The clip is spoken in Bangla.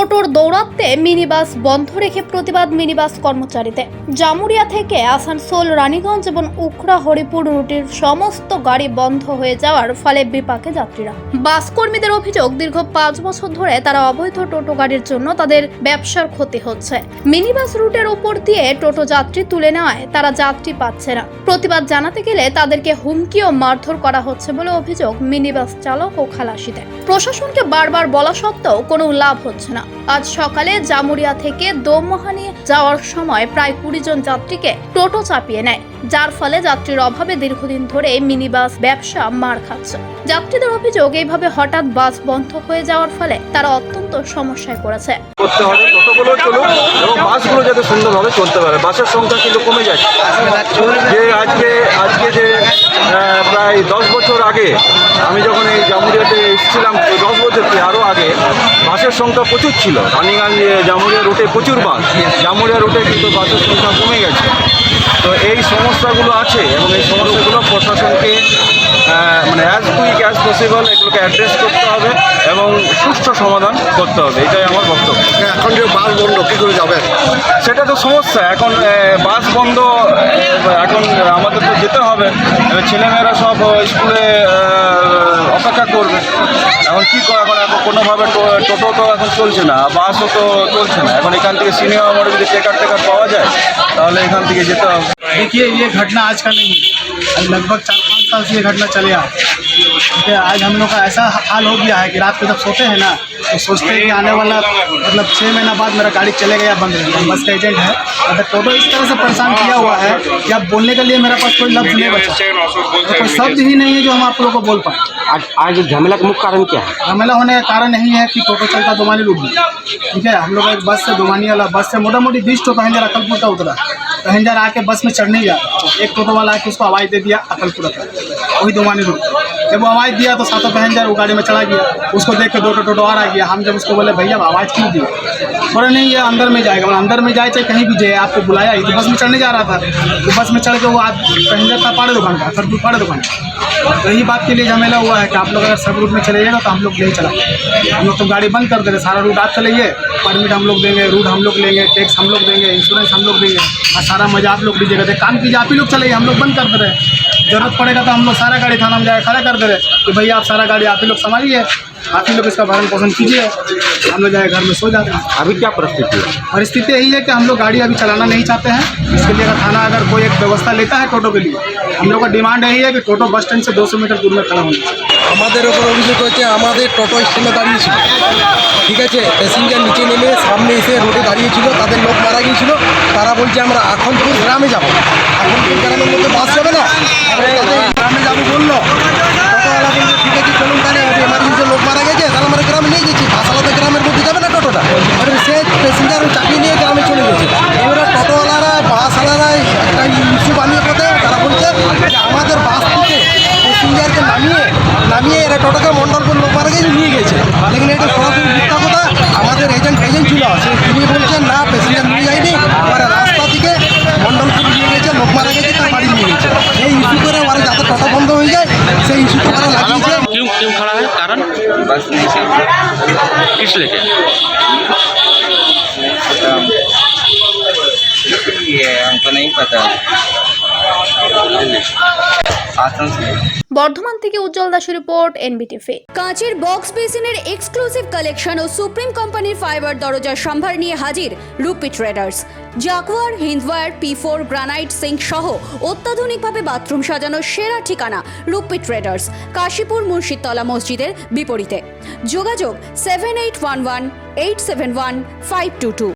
টোটোর দৌরাত্মে মিনিবাস বন্ধ রেখে প্রতিবাদ মিনিবাস কর্মচারীদের জামুরিয়া থেকে আসানসোল, রানীগঞ্জ এবং উখড়া, হরিপুর রুটির সমস্ত গাড়ি বন্ধ হয়ে যাওয়ার ফলে বিপাকে যাত্রীরা। বাস কর্মীদের অভিযোগ, দীর্ঘ পাঁচ বছর ধরে তারা অবৈধ টোটো গাড়ির জন্য তাদের ব্যবসার ক্ষতি হচ্ছে। মিনিবাস রুটের উপর দিয়ে টোটো যাত্রী তুলে নেওয়ায় তারা যাত্রী পাচ্ছে না। প্রতিবাদ জানাতে গেলে তাদেরকে হুমকি ও মারধর করা হচ্ছে বলে অভিযোগ মিনিবাস চালক ও খালাসিদের। প্রশাসনকে বারবার বলা সত্ত্বেও কোনো লাভ হচ্ছে না। আজ সকালে জামুরিয়া থেকে দোমহানি যাওয়ার সময় প্রায় কুড়ি জন যাত্রীকে টোটো চাপিয়ে নেয়, যার ফলে যাত্রীর অভাবে দীর্ঘদিন ধরে মিনিবাস ব্যবসা মার খাচ্ছে। যাত্রীদের অভিযোগ, এইভাবে হঠাৎ বাস বন্ধ হয়ে যাওয়ার ফলে তারা অত্যন্ত সমস্যায় পড়েছে। বাসগুলো যাতে সুন্দরভাবে চলতে পারে। বাসের সংখ্যা কিন্তু কমে যাচ্ছে। যে আজকে আজকে যে প্রায় দশ বছর আগে আমি যখন এই তো দশ বছর কি আরও আগে বাসের সংখ্যা প্রচুর ছিল। রানিগঞ্জ জামুরিয়া রুটে প্রচুর বাস। জামুরিয়া রুটে কিন্তু বাসের সংখ্যা কমে গেছে। তো এই সমস্যাগুলো আছে এবং এই সমস্যাগুলো প্রশাসনকে মানে অ্যাজ কুইক অ্যাজ পসিবল এগুলোকে অ্যাড্রেস করতে হবে এবং সুষ্ঠু সমাধান করতে হবে। এটাই আমার বক্তব্য। এখন যে বাস বন্ধ কী করে যাবে? সেটা তো সমস্যা। এখন বাস বন্ধ এখন আমাদের তো যেতে হবে এবার ছেলেমেয়েরা সব আহ, স্কুলে আহ, অপেক্ষা করবে এখন কী করে এখন এখন কোনোভাবে টো- টোটো তো এখন চলছে না বাসও তো চলছে না এখন এখান থেকে সিনিয়র মোড়ে যদি টেকার টেকার পাওয়া যায় তাহলে এখান থেকে যেতে হবে देखिए ये घटना आज का नहीं है लगभग चार पाँच साल से ये घटना चले आ ठीक है आज हम लोग का ऐसा हाल हो गया है कि रात को जब सोते हैं ना तो सोचते हैं कि आने वाला मतलब छः महीना बाद मेरा गाड़ी चलेगा या बंद रहेगा। बस का एजेंट है। अगर टोटो इस तरह से परेशान किया हुआ है कि अब बोलने के लिए मेरे पास कोई लफ्ज़ नहीं बचा। तो कोई शब्द ही नहीं है जो हम आप लोगों को बोल पाए। आज आज झमेला का मुख्य कारण क्या है? झमेला होने का कारण यही है कि टोटो चलता दुमानी लूट गया ठीक है? हम लोग एक बस से दुमानी वाला बस से मोटा मोटी बीस टो पैसेंजर अकलपुर का उतरा। पैसेंजर आके बस में चढ़ने गया। एक टोटो वाला आके उसको आवाज़ दे दिया, अकलपुर का। वही दो माने रुक जब वो आवाज़ दिया तो सातों पैसेंजर वो गाड़ी में चला गया। उसको देख के दो टो टोटो और आ गया। हम जब उसको बोले, भैया आवाज़ क्यों दी? बोले, नहीं, ये अंदर में जाएगा। अंदर में जाए चाहे कहीं भी जाए, आपको बुलाया ही तो बस में चढ़ने जा रहा था। तो बस में चढ़ के वो आज पैसेंजर था, पाड़े दुकान का, अकलपुर पाड़े दुकान का। तो यही बात के लिए झमेला हुआ है कि आप लोग अगर सब रूट में चले जाएगा तो हम लोग नहीं चला। हम लोग तो गाड़ी बंद कर दे रहे सारा रूट आप चलाइए। परमिट हम लोग देंगे, रूट हम लोग लेंगे, टैक्स हम लोग देंगे इंश्योरेंस हम लोग देंगे, और सारा मज़ा आप लोग दीजिएगा। तो काम कीजिए, आप ही लोग चलाइए, हम लोग बंद कर दे रहे ज़रूरत पड़ेगा तो हम लोग सारा गाड़ी थाना में जाकर खड़ा कर दे रहे कि भैया, आप सारा गाड़ी आप ही लोग संभालिए। आप ही लोग इसका भरण पोषण कीजिए हम लोग जाए घर में सो जाते हैं अभी क्या परिस्थिति है परिस्थिति यही है कि हम लोग गाड़ी अभी चलाना नहीं चाहते हैं इसके लिए अगर थाना अगर कोई एक व्यवस्था लेता है टोटो के लिए हम लोग का डिमांड यही है कि टोटो बस स्टैंड से 200 मीटर दूर में खड़ा होना चाहिए আমাদের ওপর অভিযোগ হচ্ছে আমাদের টোটো স্ট্যান্ডে দাঁড়িয়েছিল ঠিক আছে প্যাসেঞ্জার নিচে নেমে সামনে এসে রোডে দাঁড়িয়েছিল তাদের লোক মারা গিয়েছিল তারা বলছে আমরা আখনপুর গ্রামে যাব আখনপুর গ্রামের মধ্যে বাস যাবে না আমরা তাদের গ্রামে যাবো বললো টোটোওয়ালা বলছে ঠিক আছে চলুন তাহলে এমার্জেন্সি লোক মারা গেছে, তাহলে আমরা গ্রামে নিয়ে গেছি আলাদা গ্রামের মধ্যে যাবে না টোটোটা আর সে প্যাসেঞ্জার চাপিয়ে নিয়ে গ্রামে চলে গেছে। এবারে টোটোওয়ালারা বাস আলাদা একটা ইস্যু বানিয়ে পথে তারা বলছে যে আমাদের বাস থেকে প্যাসেঞ্জারকে নামিয়ে নামিয়ে এরা টোটোকে মন্ডলপুর লোক মারা बस नहीं किस लेके? ये हमको नहीं पता। বর্ধমান থেকে উজ্জ্বল দাসের রিপোর্ট এনবিটিভি কাঁচের বক্স বেসিনের এক্সক্লুসিভ কালেকশন ও সুপ্রিম কোম্পানির ফাইবার দরজার সম্ভার নিয়ে হাজির Rupi traders Jaquar Hindware P four granite sink সহ অত্যাধুনিকভাবে বাথরুম সাজানোর সেরা ঠিকানা রুপি ট্রেডার্স কাশীপুর মুর্শিদতলা মসজিদের বিপরীতে। যোগাযোগ seven eight one one eight seven one five two two